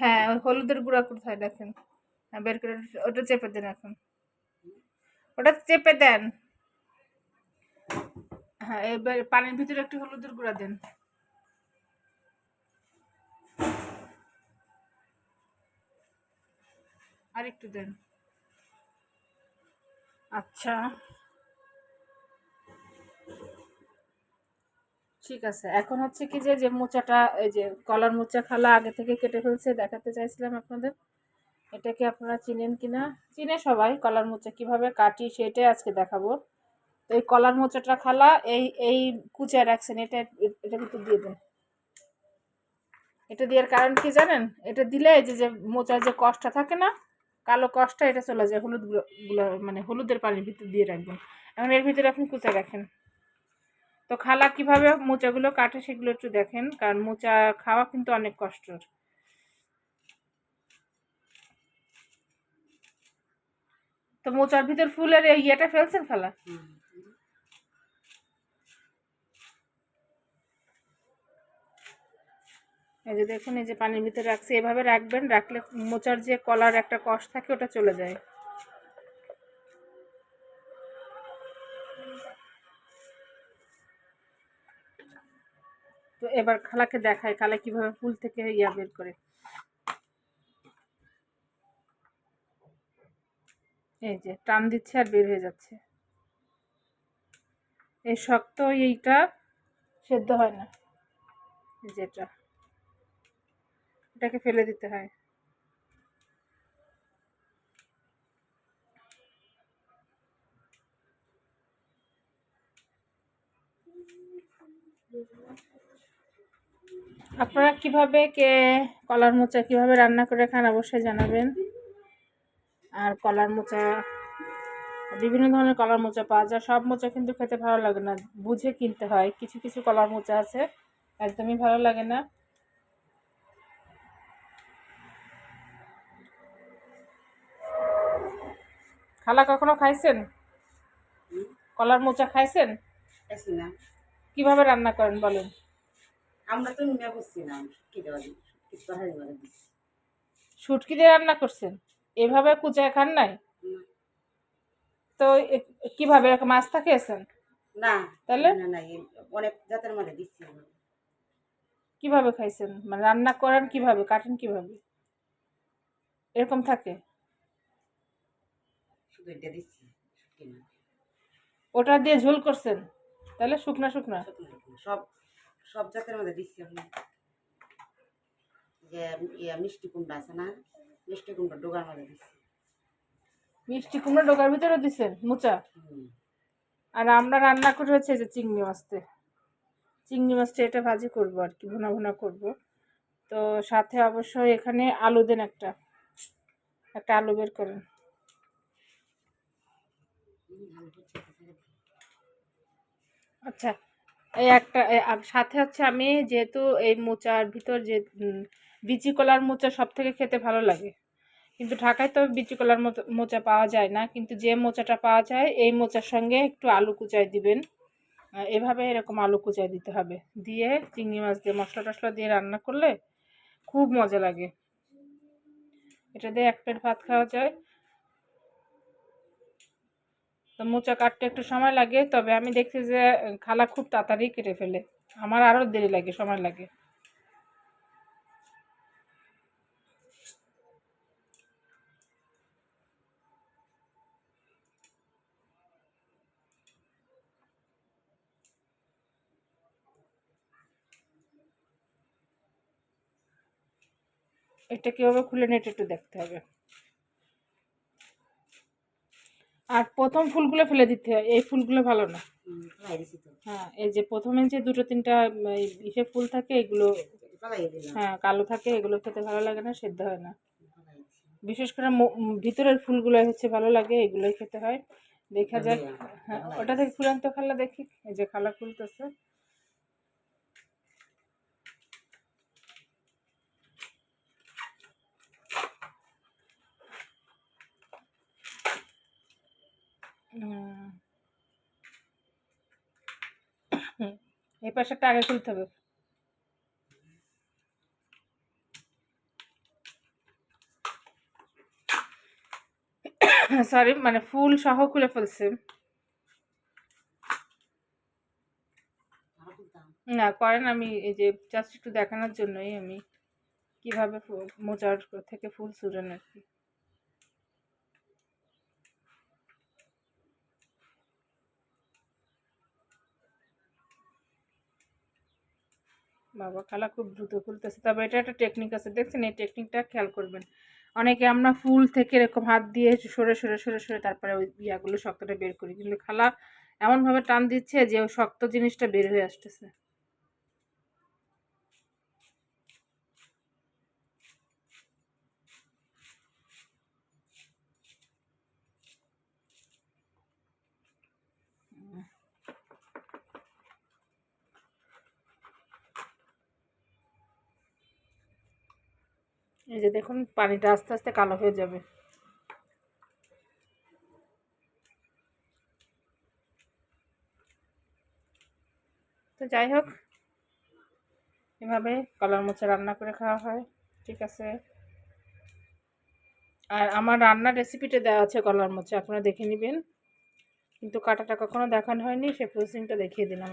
হ্যাঁ ওই হলুদের গুঁড়া কোথায় দেখেন? হ্যাঁ বের করে ওটা চেপে দেন এখন। ওটা চেপে দেন। হ্যাঁ এবার পানির ভিতরে একটু হলুদের গুঁড়া দেন। আর একটু দেন। আচ্ছা। ঠিক আছে। এখন হচ্ছে কি যে যে মোচাটা, এই যে কলার মোচা খালা আগে থেকে কেটে ফেলছে, দেখাতে চাইছিলাম আপনাদের। এটাকে আপনারা চিনেন কিনা? চিনে সবাই কলার মোচা কীভাবে কাটি, সেটাই আজকে দেখাবো। তো এই কলার মোচাটা খালা, এই এই কুচা রাখছেন। এটা এটা কিন্তু দিয়ে দেন। এটা দেওয়ার কারণ কি জানেন? এটা দিলে যে যে মোচার যে কষ্টটা থাকে না, কালো কষ্টটা, এটা চলে যায়। হলুদগুলো মানে হলুদের পানির ভিতর দিয়ে রাখবেন। এখন এর ভিতরে আপনি কুচা রাখেন। তো খালা কীভাবে মোচাগুলো কাটে সেগুলো একটু দেখেন, কারণ মোচা খাওয়া কিন্তু অনেক কষ্টর। তো মোচার ভিতর ফুলের এই ইয়েটা ফেলছেন খালা? এই যে দেখুন, এই যে পানির ভিতরে রাখছি, এভাবে রাখবেন, রাখলে মোচার যে কলার একটা কষ থাকে, ওটা চলে যায়। তো এবার খালাকে দেখায় খালা কীভাবে ফুল থেকে ইয়া বের করে। এই যে, টান দিচ্ছে আর বের হয়ে যাচ্ছে। এই শক্ত এইটা সেদ্ধ হয় না। যেটা এটাকে ফেলে দিতে হয়। আপনারা কীভাবে কে কলার মোচা কীভাবে রান্না করে খান অবশ্যই জানাবেন। আর কলার মোচা, বিভিন্ন ধরনের কলার মোচা পাওয়া যায়। সব মোচা কিন্তু খেতে ভালো লাগে না। বুঝে কিনতে হয়। কিছু কিছু কলার মোচা আছে। একদমই ভালো লাগে না। খালা কখনো খাইছেন? কলার মোচা খাইছেন? না। কীভাবে রান্না করেন বলেন? আমরা তো নিয়ে বসছি না কি দেওয়া শুটকি দিয়ে। রান্না করছেন? এভাবে কুচায় খান নাই? তো কীভাবে? মাছটা খেয়েছেন? না তাহলে? না না অনেক জাতের মধ্যে দিচ্ছি। কীভাবে খাইছেন? মানে রান্না করেন কীভাবে? কাটেন কীভাবে? এরকম থাকে? শুধু এটা দিচ্ছি ওটা দিয়ে ঝোল করছেন? তাহলে শুকনা শুকনা। সব সব জাতের মধ্যে দিচ্ছি আপনি যে ইয়া মিষ্টি কুমড়া আছে না? মিষ্টি কুমড়া ডোগার মধ্যে দিচ্ছি। মিষ্টি কুমড়ো ডোকার ভিতরে দিছেন মোচা? আর আমরা রান্না করে হচ্ছে যে চিংড়ি মাছতে। চিংড়ি মাছটা এটা ভাজি করব আর কি ভুনা ভুনা করব। তো সাথে অবশ্যই এখানে আলু দেন একটা। একটা আলু বের করেন। আচ্ছা এই একটা সাথে হচ্ছে আমি যেহেতু এই মোচার ভিতর যে বিচি কলার মোচা সব থেকে খেতে ভালো লাগে। কিন্তু ঢাকায় তো বিচি কলার মোচা পাওয়া যায় না। কিন্তু যে মোচাটা পাওয়া যায়, এই মোচার সঙ্গে একটু আলু কুচাই দিবেন। এভাবে এরকম আলু কুচাই দিতে হবে। দিয়ে চিংড়ি মাছ দিয়ে, মশলা টশলা দিয়ে রান্না করলে খুব মজা লাগে। এটা দিয়ে এক প্লেট ভাত খাওয়া যায়। তো মোচা কাটতে একটু সময় লাগে, তবে আমি দেখছি যে, খালা খুব তাড়াতাড়ি কেটে ফেলে। আমার আরও দেরি লাগে, সময় লাগে। এটা কীভাবে খুলে নেট একটু দেখতে হবে। আর প্রথম ফুলগুলো ফেলে দিতে হয়। এই ফুলগুলো ভালো না। হ্যাঁ এই যে প্রথমে যে দুটো, তিনটা ইসে ফুল থাকে, এগুলো হ্যাঁ কালো থাকে, এগুলো খেতে ভালো লাগে না, সেদ্ধ হয় না। বিশেষ করে ভিতরের ফুলগুলো হচ্ছে ভালো লাগে, এগুলোই খেতে হয়। দেখা যাক হ্যাঁ ওটা থেকে ফুল খালা দেখি, এই যে খালা খুলতেছে এই পাশেরটা আগে খুলতে হবে। সরি মানে ফুল সহ খুলে ফেলছে। না, করেন আমি এই যে জাস্ট একটু দেখানোর জন্যই আমি কীভাবে মোজার থেকে ফুল সুরেন আর কি বাবা, খালা খুব দ্রুত খুলতেছে। তবে এটা একটা টেকনিক আছে, দেখছেন? এই টেকনিকটা খেয়াল করবেন। অনেকে আমরা ফুল থেকে এরকম হাত দিয়ে সরে সরে সরে সরে তারপরে ওই ইয়াগুলো শক্তটা বের করি। কিন্তু খালা এমনভাবে টান দিচ্ছে যে ওই শক্ত জিনিসটা বের হয়ে আসতেছে। এই যে দেখুন, পানিটা আস্তে আস্তে কালো হয়ে যাবে। তো যাই হোক, এভাবে কলার মোচা রান্না করে খাওয়া হয়, ঠিক আছে? আর আমার রান্নার রেসিপিটা দেওয়া আছে কলার মোচা, আপনারা দেখে নেবেন। কিন্তু কাটাটা কখনো দেখানো হয়নি সে প্রসেসিংটা দেখিয়ে দিলাম।